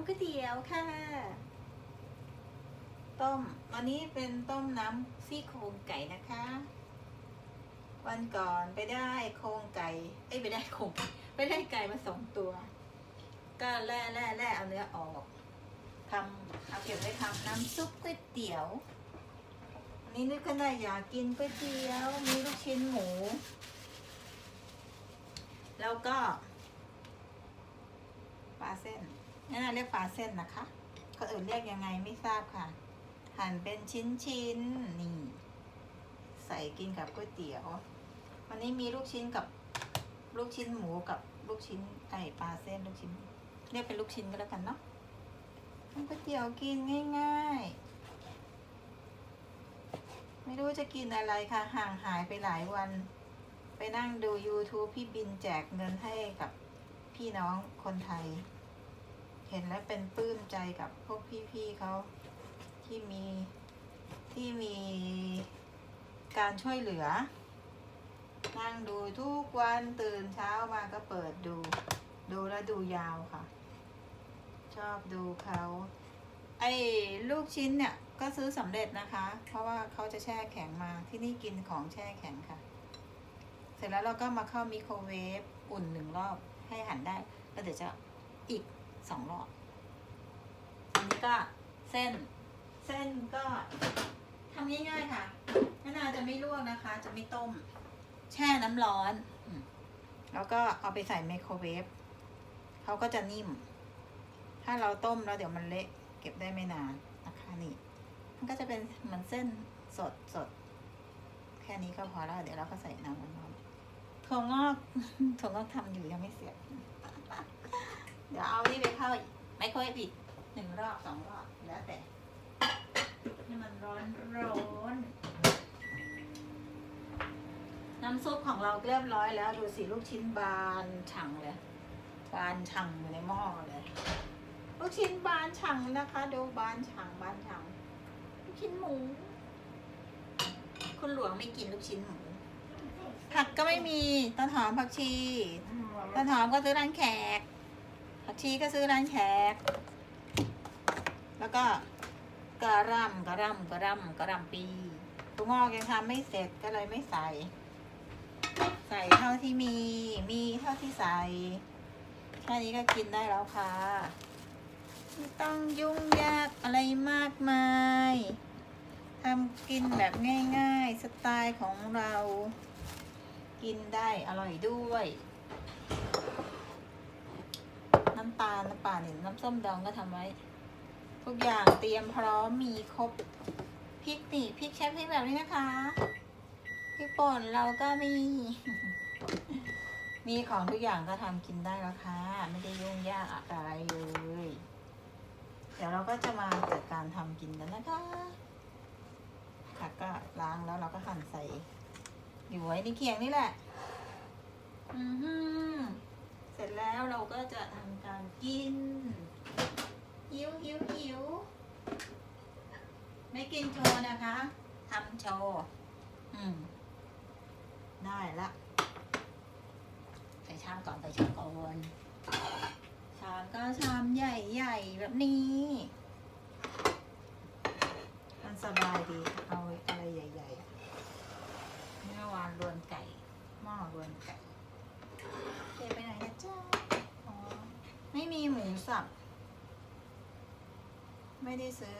ำก๋วยเตี๋ยวค่ะ ต้มวันนี้เป็นต้มน้ำซี่โครงไก่นะคะ วันก่อนไปได้โครงไก่ เอ้ยไปได้โครงไปได้ไก่มาสองตัว ก็แล่แล่แล่เอาเนื้อออกทำเอาเก็บไว้ทำน้ำซุปก๋วยเตี๋ยวนนี้นึกขึ้นได้อยากกินก๋วยเตี๋ยว มีลูกชิ้นหมู แล้วก็ปลาเส้น นั่นะเรียกปลาเส้นนะคะคนอื่นเรียกยังไงไม่ทราบค่ะ หั่นเป็นชิ้นชิ้นๆนี่ ใส่กินกับก๋วยเตี๋ยว วันนี้มีลูกชิ้นกับลูกชิ้นหมูกับลูกชิ้นไอปลาเส้นลูกชิ้น เรียกเป็นลูกชิ้นก็แล้วกันเนาะก๋วยเตี๋ยวกินง่ายๆ ไม่รู้จะกินอะไรค่ะ ห่างหายไปหลายวัน ไปนั่งดู YouTube พี่บินแจกเงินให้กับพี่น้องคนไทย เห็นแล้วเป็นปลื้มใจกับพวกพี่ๆเขาที่มีที่มีการช่วยเหลือ นั่งดูทุกวันตื่นเช้ามาก็เปิดดู ดูแล้วดูยาวค่ะ ชอบดูเขาไอ้ลูกชิ้นเนี่ยก็ซื้อสำเร็จนะคะ เพราะว่าเขาจะแช่แข็งมาที่นี่กินของแช่แข็งค่ะ เสร็จแล้วเราก็มาเข้ามิโครเวฟอุ่นหนึ่งรอบให้หั่นได้ แล้วเดี๋ยวจะอีก สองรอบอันนี้ก็เส้น เส้นก็ทำง่ายๆค่ะมะนาวจะไม่ลวกนะคะ จะไม่ต้ม แช่น้ำร้อนอืมแล้วก็เอาไปใส่ไมโครเวฟเขาก็จะนิ่ม ถ้าเราต้มแล้วเดี๋ยวมันเละเก็บได้ไม่นานนะคะนี่ มันก็จะเป็นเหมือนเส้นสดสดแค่นี้ก็พอแล้ว เดี๋ยวเราก็ใส่น้ำมันอนถั่วงอกถั่วงอกทำอยู่ยังไม่เสร็จ เดี๋ยวเอานี่ไปเข้าไมโครเวฟอีกหนึ่งรอบสองรอบแล้วแต่ให้มันร้อนร้อนน้ำซุปของเราเรียบร้อยแล้วดูสิลูกชิ้นบานฉ่งเลย บานฉ่งอยู่ในหม้อเลย ลูกชิ้นบานฉ่งนะคะ ดูบานฉ่งบานฉ่งลูกชิ้นหมู คุณหลวงไม่กินลูกชิ้นหมูผักก็ไม่มีต้นหอมผักชีต้นหอมก็ซื้อร้านแขก ผักชีก็ซื้อร้านแขก แล้วก็กระหรำกระหรำกระหรำกระหรำปีตัวงอกยังทำไม่เสร็จก็เลยไม่ใส่ ใส่เท่าที่มี มีเท่าที่ใส่ แค่นี้ก็กินได้แล้วค่ะ ไม่ต้องยุ่งยากอะไรมากมายทำกินแบบง่ายๆ สไตล์ของเรา กินได้อร่อยด้วยำตาลน้ำปลาเนี่ยน้ำส้มดองก็ทำไว้ ทุกอย่างเตรียมพร้อมมีครบพริกนี่พริกใช้พริกแบบนี้นะคะพริกป่นเราก็มี มีของทุกอย่างก็ทำกินได้แล้วค่ะ ไม่ได้ยุ่งยากอะไรเลยเดี๋ยวเราก็จะมาจัดการทำกินกันนะคะผักก็ล้างแล้วเราก็หั่นใส่อยู่ไว้ในเคียงนี่แหละ อือหือ ร็จแล้วเราก็จะทำการกิน หิวหิวหิว ไม่กินโชว์นะคะทำโชว์อืม ได้ละใส่ชามก่อนใส่ชามก่อนชามก็ชามใหญ่ๆแบบนี้สบายดี เอาอะไรใหญ่ๆเมื่อวานรวนไก่ หม้อรวนไก่เก็บไปไหนนะจ๊ะอ๋อ ไม่ มีหมูสับไม่ได้ซื้อ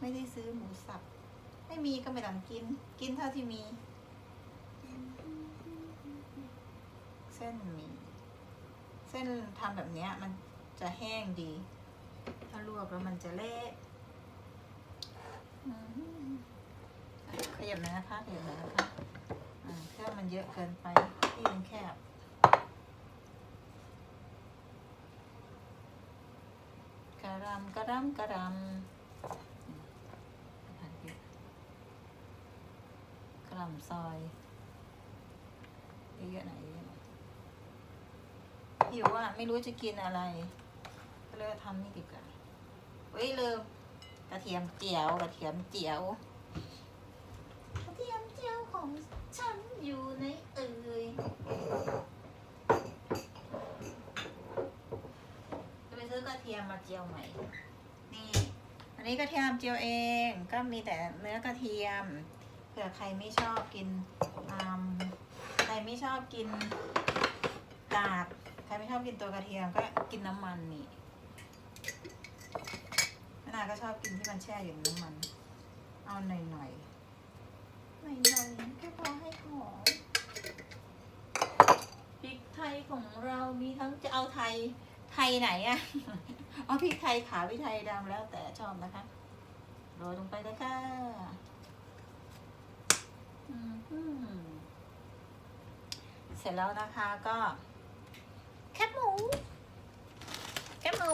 ไม่ได้ซื้อหมูสับ ไม่มีก็ไม่ต้องกิน กินเท่าที่มี เส้นมีเส้นทำแบบนี้มันจะแห้งดี ถ้าลวกแล้วมันจะเละขยับหน่อยนะคะขยับหน่อยนะคะอ่าเครื่องมันเยอะเกินไปที่มันแคบ ก รำกระรำกระรำผัดพริกกระหลำซอยเยอะๆหน่อยเยอะหน่อยหิวอะไม่รู้จะกินอะไร ก็เลยทำนี่ดีกว่าเฮ้ยลืมกระเทียมเจียวกระเทียมเจียวกระเทียมเจียวของฉันอยู่ในเอ่ยจะไปซื้อก อกระเที ยมมาเจียวใหม่ นี่ อันนี้กระเทียมเจียวเอง ก็มีแต่เนื้อกระเทียม เผื่อใครไม่ชอบกินใครไม่ชอบกินกากใครไม่ชอบกินตัวกระเทียมก็กินน้ำมันนี่แมนาก็ชอบกินที่มันแช่อยู่ในน้ำมัน เอาหน่อยหน่อยหน่อยหน่อยแค่พอให้หอมพริกไทยของเรามีทั้งจะเอาไทย ไทยไหนอะเอพริกไทยขาวพริกไทยดำแล้วแต่ชอบนะคะโรยลงไปเลยค่ะเสร็จแล้วนะคะก็ แคบหมู แคบหมู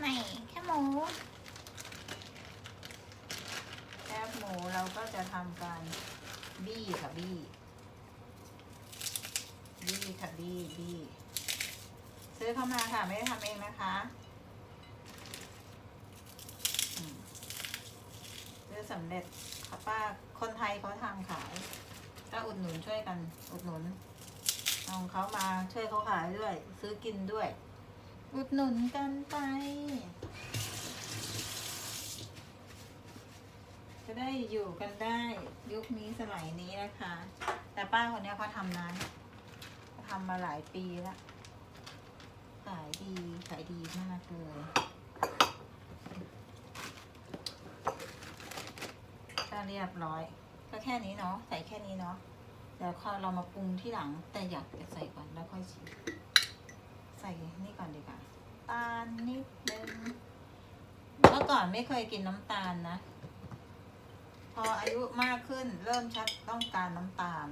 ไหนแคบหมู แคบหมูเราก็จะทำการบี้ค่ะบี้บี้ค่ะบี้บี้ ซื้อเข้ามาค่ะ ไม่ได้ทำเองนะคะซื้อสำเร็จค่ะป้าคนไทยเขาทำขายก็อุดหนุนช่วยกัน อุดหนุนเอาของเขามาช่วยเขาขายด้วย ซื้อกินด้วย อุดหนุนกันไปจะได้อยู่กันได้ยุคนี้สมัยนี้นะคะ แต่ป้าคนนี้เขาทำนานเขาทำมาหลายปีแล้ว ขายดีขายดีมากเลยก็เรียบร้อย ก็แค่นี้เนาะใส่แค่นี้เนาะเดี๋ยวค่อยเรามาปรุงที่หลังแต่อยากจะใส่ก่อนแล้วค่อยชิมใส่นี่ก่อนดีกว่าตาลนิดนึงเมื่อก่อนไม่เคยกินน้ำตาลนะ พออายุมากขึ้นเริ่มชักต้องการน้ำตาล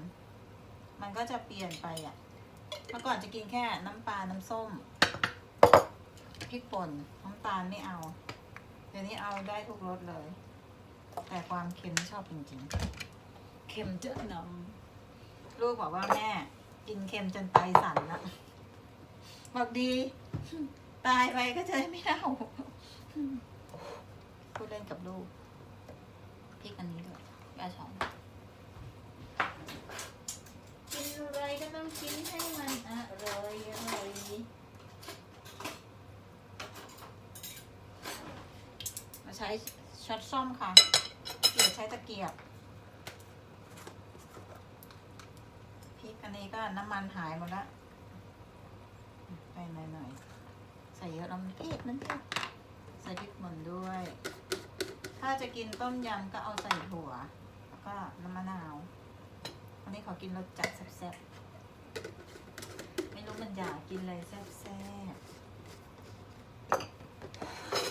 มันก็จะเปลี่ยนไปอะเมื่อก่อนจะกินแค่น้ำปลาน้ำส้ม ริกป่นน้ำตาลไม่เอา เดี๋ยวนี้เอาได้ทุกรสเลย แต่ความเค็มไม่ชอบจริงๆ เค็มเจอะนำลูกบอกว่าแม่ กินเค็มจนไตสั่นละบอกดี ตายไปก็จะได้ไม่เน่าพูดเล่นกับลูกพริกอันนี้ด้วยยาช้อนกินอะไรก็ต้องกินให้มันอร่อยอร่อยมา ใช้ช้อนส้อมค่ะเกียใช้ตะเกียบพริกอันนี้ก็น้ำมันหายหมดละไปหน่อยๆใส่เยอะแล้วมันเผ็ดมันเผ็ดใส่พริกป่นด้วย ถ้าจะกินต้มยำก็เอาใส่ถั่วแล้วก็น้ำมะนาววันนี้ขอกินรสจัดแซ่บๆไม่รู้มันอยากกินอะไรแซ่บๆ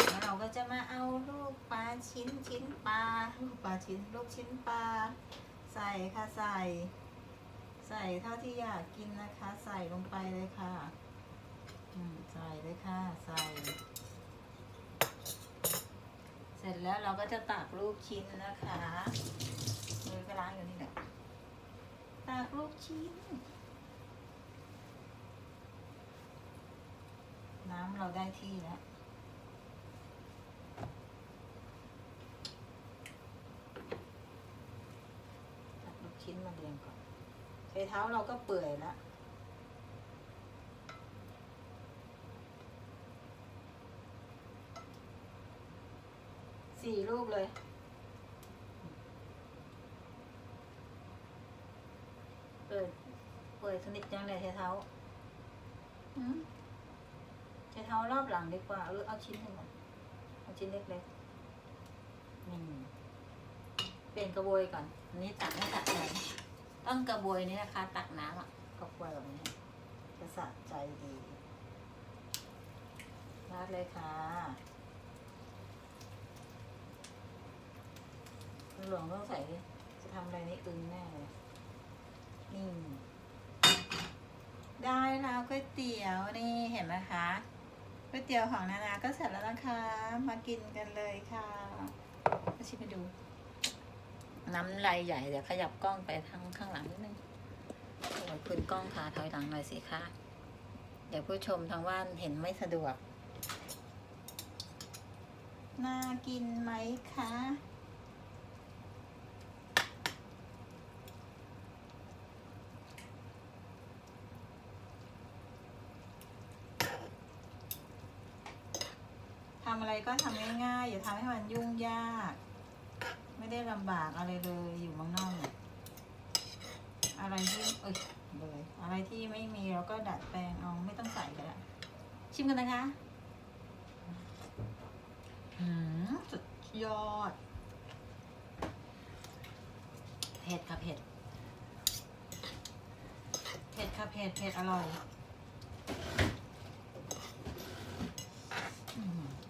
แล้ว เราจะมาเอาลูกปลาชิ้นชิ้นปลาลูกปลาชิ้นลูกชิ้นปลาใส่ค่ะใส่ ใส่เท่าที่อยากกินนะคะ ใส่ลงไปเลยค่ะอืมใส่เลยค่ะใส่ เสร็จแล้วเราก็จะตักลูกชิ้นนะคะมือก็ล้างอยู่นี่แหละตักลูกชิ้น น้ำเราได้ที่แล้ว ตักลูกชิ้นมาเรียงก่อน ใช้เท้าเราก็เปื่อยแล้วสี่ลูกเลยเปิดเปิดสนิทจังเลยใช้เท้าหืมใช้เท้ารอบหลังดีกว่าเออเอาชิ้นหนึ่งก่อนเอาชิ้นเล็กๆนี่เปลี่ยนกระบวยก่อนอันนี้ตักไม่ตักเลย ต้องกระบวยนี้นะคะ ตักน้ำอะกระบวยแบบนี้จะสะใจดีราดเลยค่ะหลวงต้องใส่จะทำอะไรนี่อึงแน่เลยนี่ได้แล้วก๋วยเตี๋ยวนี่เห็นไหมคะก๋วยเตี๋ยวของนานาก็เสร็จแล้วนะคะ มากินกันเลยค่ะมาชิมไปดู น้ำลายใหญ่เดี๋ยวขยับกล้องไปทางข้างหลังนิดนึงโอ้ยคุณกล้องค่ะถอยหลังหน่อยสิคะเดี๋ยวผู้ชมทางบ้านเห็นไม่สะดวก น่ากินไหมคะทำอะไรก็ทำง่ายๆอย่าทำให้มันยุ่งยาก ไม่ได้ลำบากอะไรเลยอยู่เมืองนอกเนี่ยอะไรที่เอ้ยเลยอะไรที่ไม่มีเราก็ดัดแปลงเอาไม่ต้องใส่ก็ได้ชิมกันนะคะหืมสุดยอดเผ็ดค่ะเผ็ดเผ็ดค่ะเผ็ดเผ็ดอร่อย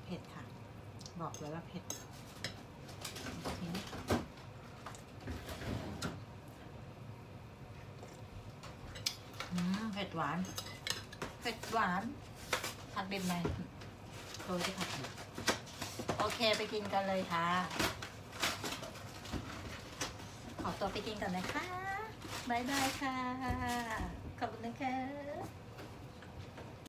เผ็ดค่ะ บอกเลยว่าเผ็ดทิ้งอืม เผ็ดหวาน เผ็ดหวานผัดเบ็ดไหมโรยที่ผัดเบ็ดโอเคไปกินกันเลยค่ะ ขอตัวไปกินก่อนนะคะบ๊ายบายค่ะ ขอบคุณนะคะ